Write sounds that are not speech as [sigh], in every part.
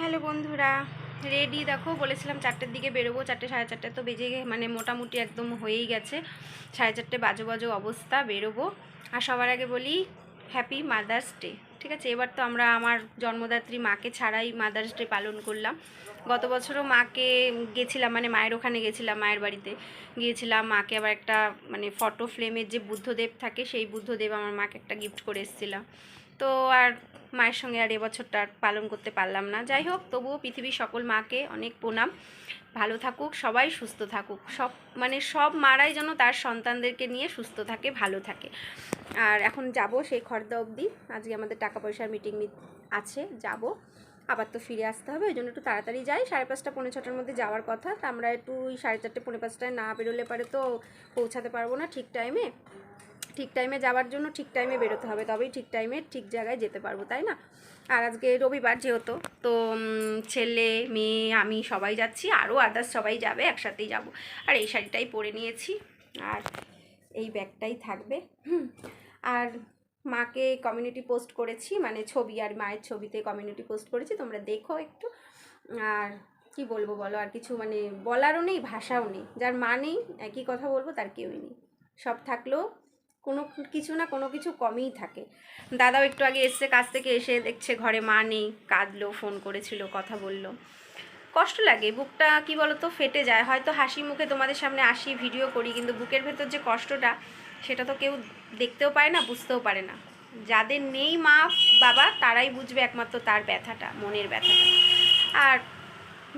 Hello বন্ধুরা ready দেখো, বলেছিলাম চারটের দিকে বেরোবো, চারটে সাড়ে চারটে তো বেজে মানে মোটামুটি একদম হয়েই গেছে। সাড়ে চারটে বাজো বাজো অবস্থা, বেরোবো। আর সবার আগে বলি হ্যাপি মাদার্স ডে ঠিক আছে? এবার তো আমরা আমার জন্মদাত্রী মাকে ছাড়াই মাদার্স ডে পালন করলাম। গত বছরও মাকে গেছিলাম মানে মায়ের ওখানে গেছিলাম, মায়ের বাড়িতে। গিয়েছিলাম, মাকে আবার একটা মানে ফটো ফ্রেমের যে বুদ্ধদেব থাকে, সেই বুদ্ধদেব আমার মাকে একটা গিফট করে এসেছিলাম। তো আর মায়ের সঙ্গে আর এবছরটা পালন করতে পারলাম না। যাই হোক, তবুও পৃথিবীর সকল মাকে অনেক প্রণাম। ভালো থাকুক, সবাই সুস্থ থাকুক। সব মানে সব মারাই যেন তার সন্তানদেরকে নিয়ে সুস্থ থাকে, ভালো থাকে। আর এখন যাব সেই খর্দা অবধি। আজকে আমাদের টাকা পয়সার মিটিং আছে, যাব। আবার তো ফিরে আসতে হবে, ওই জন্য একটু তাড়াতাড়ি যাই। সাড়ে পাঁচটা, পৌনে ছটার মধ্যে যাওয়ার কথা। তা আমরা একটু সাড়ে চারটে, পৌনে পাঁচটায় না বেরোলে পারে তো পৌঁছাতে পারব না ঠিক টাইমে ঠিক টাইমে যাওয়ার জন্য ঠিক টাইমে বেরোতে হবে, তবেই ঠিক টাইমে ঠিক জায়গায় যেতে পারব, তাই না? আর আজকে রবিবার যেহেতু, তো ছেলে, মেয়ে, আমি সবাই যাচ্ছি, আরও আদার্স সবাই যাবে, একসাথেই যাব। আর এই শাড়িটাই পরে নিয়েছি, আর এই ব্যাগটাই থাকবে আর মাকে কমিউনিটি পোস্ট করেছি মানে ছবি আর মায়ের ছবিতে কমিউনিটি পোস্ট করেছি, তোমরা দেখো একটু। আর কি বলব বলো, আর কিছু মানে বলারও নেই, ভাষাও নেই, যার মা নেই, একই কথা বলব, তার কেউই নেই। সব থাকলেও কোনো কিছু না কোনো কিছু কমই থাকে। দাদাও একটু আগে এসছে, কাজ থেকে এসে দেখছে ঘরে মা নেই, কাঁদলো, ফোন করেছিল, কথা বলল। কষ্ট লাগে, বুকটা কি বলতো ফেটে যায়। হয়তো হাসি মুখে তোমাদের সামনে আসি ভিডিও করি, কিন্তু বুকের ভেতর যে কষ্টটা, সেটা তো কেউ দেখতেও পারে না, বুঝতেও পারে না। যাদের নেই মা, বাবা, তারাই বুঝবে একমাত্র তার ব্যথাটা, মনের ব্যথাটা। আর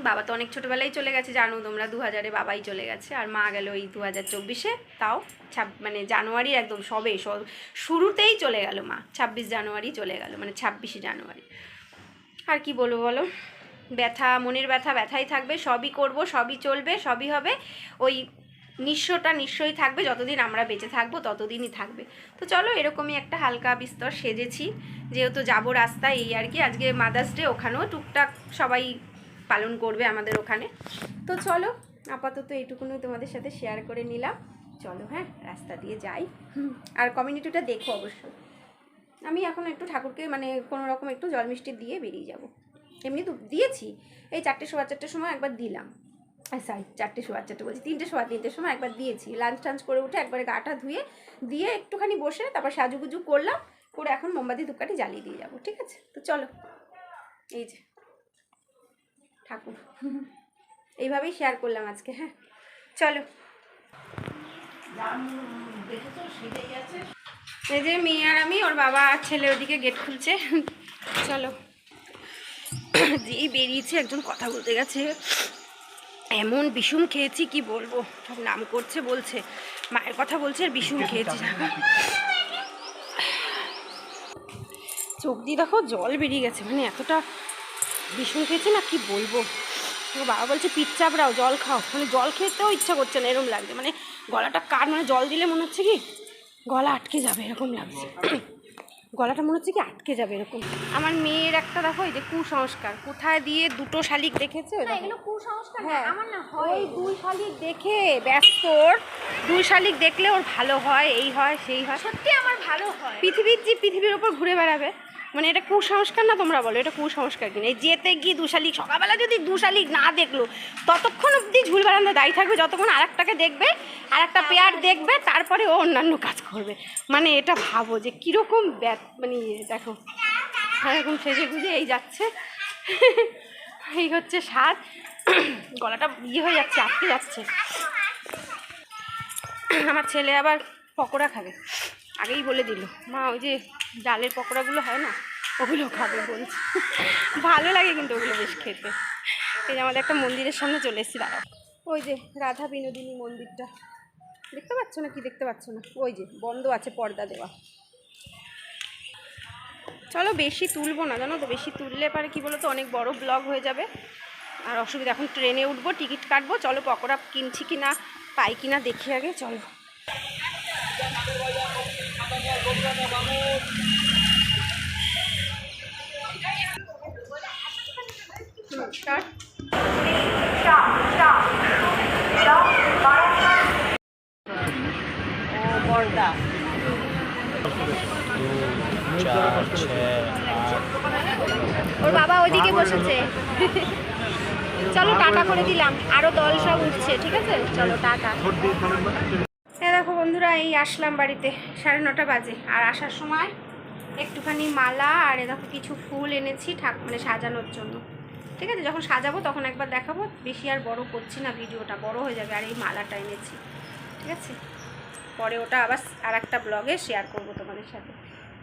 বাবা তো অনেক ছোটোবেলায় চলে গেছে, জানো তোমরা দু হাজারে বাবাই চলে গেছে, আর মা গেল ওই দু হাজার চব্বিশে তাও ছাব মানে জানুয়ারির একদম সবে, সব, শুরুতেই চলে গেল মা, ছাব্বিশ জানুয়ারি চলে গেল মানে ছাব্বিশে জানুয়ারি। আর কি বলব বলো? ব্যথা, মনের ব্যথা, ব্যথাই থাকবে, সবই করব, সবই চলবে, সবই হবে, ওই নিঃস্বটা নিশ্চয়ই থাকবে, যতদিন আমরা বেঁচে থাকব ততদিনই থাকবে। তো চলো এরকমই একটা হালকা বিস্তর সেজেছি, যেহেতু যাব রাস্তায় এই আর কি, আজকে মাদার্স ডে ওখানেও টুকটাক সবাই পালন করবে আমাদের ওখানে। তো চলো, আপাতত এইটুকুনই তোমাদের সাথে শেয়ার করে নিলাম। চলো হ্যাঁ রাস্তা দিয়ে যাই। আর কমিউনিটিটা দেখো অবশ্যই। আমি এখন একটু ঠাকুরকে মানে কোনো রকম একটু জল মিষ্টি দিয়ে বেরিয়ে যাব। এমনি তো দিয়েছি। এই চারটে সোয়া চারটের সময় একবার দিলাম। সরি চারটে সোয়া চারটে বলছি, তিনটে সোয়া তিনটের সময় একবার দিয়েছি। লাঞ্চ টাঞ্চ করে উঠে একবারে গাটা ধুয়ে দিয়ে একটুখানি বসে তারপর সাজুগুজু করলাম, করে এখন মোমবাতি ধূপকাঠি জ্বালিয়ে দিয়ে যাব, ঠিক আছে? তো চলো, এই যে। ঠাকুর। এইভাবেই শেয়ার করলাম আজকে হ্যাঁ। চলো। এই যে মেয়ে আর আমি, ওর বাবা আর ছেলে ওদিকে গেট খুলছে। চলো। যেই বেরিয়েছে, একজন কথা বলতে গেছে। এমন বিষুম খেয়েছি, কি বলব? সব নাম করছে, বলছে। মায়ের কথা বলছে, আর বিষুম খেয়েছি। চোখ দিয়ে দেখো জল বেরিয়ে গেছে মানে এতটা ভীষণ খেয়েছে না কি বলব? তো বাবা বলছে পিঠ চাপড়াও জল খাও। মানে জল খেতেও ইচ্ছা করছে না এরকম লাগছে। মানে গলাটা কার মানে জল দিলে মনে হচ্ছে কি গলা আটকে যাবে এরকম লাগছে। [clears throat] গলাটা মনে হচ্ছে কি আটকে যাবে এরকম। আমার মেয়ের একটা দেখো এই যে কুসংস্কার। কোথায় দিয়ে দুটো শালিক দেখেছে? কুসংস্কার হ্যাঁ। আমার না হয়। দুই শালিক দেখে ব্যস্ত ওর। দুই শালিক দেখলে ওর ভালো হয় এই হয় সেই হয়। সত্যি আমার ভালো হয়। পৃথিবীর যে পৃথিবীর ওপর ঘুরে বেড়াবে। মানে এটা কুসংস্কার না তোমরা বলো? এটা কুসংস্কার কিনা এই যেতে গিয়ে দুশালিক সকালবেলা যদি দুশালিক না দেখল ততক্ষণ অবধি ঝুল বেড়ানো দায়ী থাকবে যতক্ষণ আর একটাকে দেখবে আর একটা পেয়ার দেখবে তারপরে ও অন্যান্য কাজ করবে। মানে এটা ভাবো যে কীরকম ব্যাট মানে ইয়ে, দেখো এরকম সেজে গুজে এই যাচ্ছে। এই হচ্ছে স্বাদ। গলাটা ইয়ে হয়ে যাচ্ছে আটকে যাচ্ছে। আমার ছেলে আবার পকোড়া খাবে। আগেই বলে দিল। মা ওই যে ডালের পকোড়াগুলো হয় না, ওগুলো খাবে বলছি। ভালো লাগে কিন্তু ওগুলো বেশ খেতে। এই যে আমাদের একটা মন্দিরের সামনে চলে এসেছি দাঁড়া ওই যে রাধা বিনোদিনী মন্দিরটা। দেখতে পাচ্ছ না কি দেখতে পাচ্ছ না? ওই যে বন্ধ আছে, পর্দা দেওয়া। চলো বেশি তুলবো না, জানো তো? বেশি তুললে পারে কি বলো তো অনেক বড় ব্লগ হয়ে যাবে। আর অসুবিধা, এখন ট্রেনে উঠবো, টিকিট কাটবো। চলো পকোড়া কিনছি কি না পাই কি না দেখি আগে, চলো। ওর বাবা ওইদিকে বসেছে। চলো টাটা করে দিলাম। আরও দল সব উঠছে, ঠিক আছে? চলো, টাটা। হ্যাঁ দেখো বন্ধুরা, এই আসলাম বাড়িতে, সাড়ে নটা বাজে। আর আসার সময় একটুখানি মালা আর এ দেখো কিছু ফুল এনেছি ঠাক মানে সাজানোর জন্য। ঠিক আছে, যখন সাজাবো তখন একবার দেখাবো। বেশি আর বড় করছি না ভিডিওটা, বড় হয়ে যাবে আর এই মালাটা এনেছি। ঠিক আছে? পরে ওটা আবার আর একটা ব্লগে শেয়ার করব তোমাদের সাথে।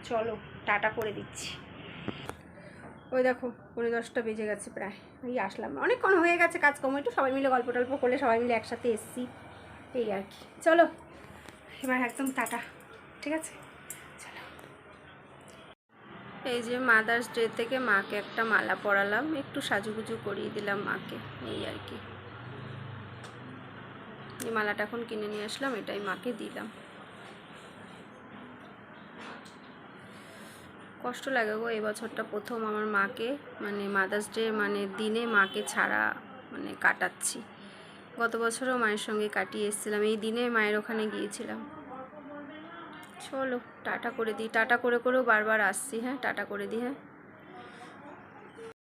চলো, টাটা করে দিচ্ছি। ওই দেখো পনেরো দশটা বেজে গেছে প্রায়। এই আসলাম। অনেকক্ষণ হয়ে গেছে কাজকর্ম, একটু সবাই মিলে গল্প টল্প করলে সবাই মিলে একসাথে এসছি। এই আর কি। চলো। এবার একদম টাটা, ঠিক আছে? এই যে মাদার্স ডে থেকে মাকে একটা মালা পরালাম, একটু সাজুগুজু করিয়ে দিলাম মাকে, এই আর কি। এই মালাটা এখন কিনে নিয়ে আসলাম, এটাই মাকে দিলাম। কষ্ট লাগে গো, এই বছরটা প্রথম আমার মাকে মানে মাদার্স ডে মানে দিনে মাকে ছাড়া মানে কাটাচ্ছি। গত বছরও মায়ের সঙ্গে কাটিয়ে এসেছিলাম। এই দিনে মায়ের ওখানে গিয়েছিলাম। চলো, টাটা করে দিই। টাটা করে করেও বারবার আসছি হ্যাঁ? টাটা করে দিই হ্যাঁ?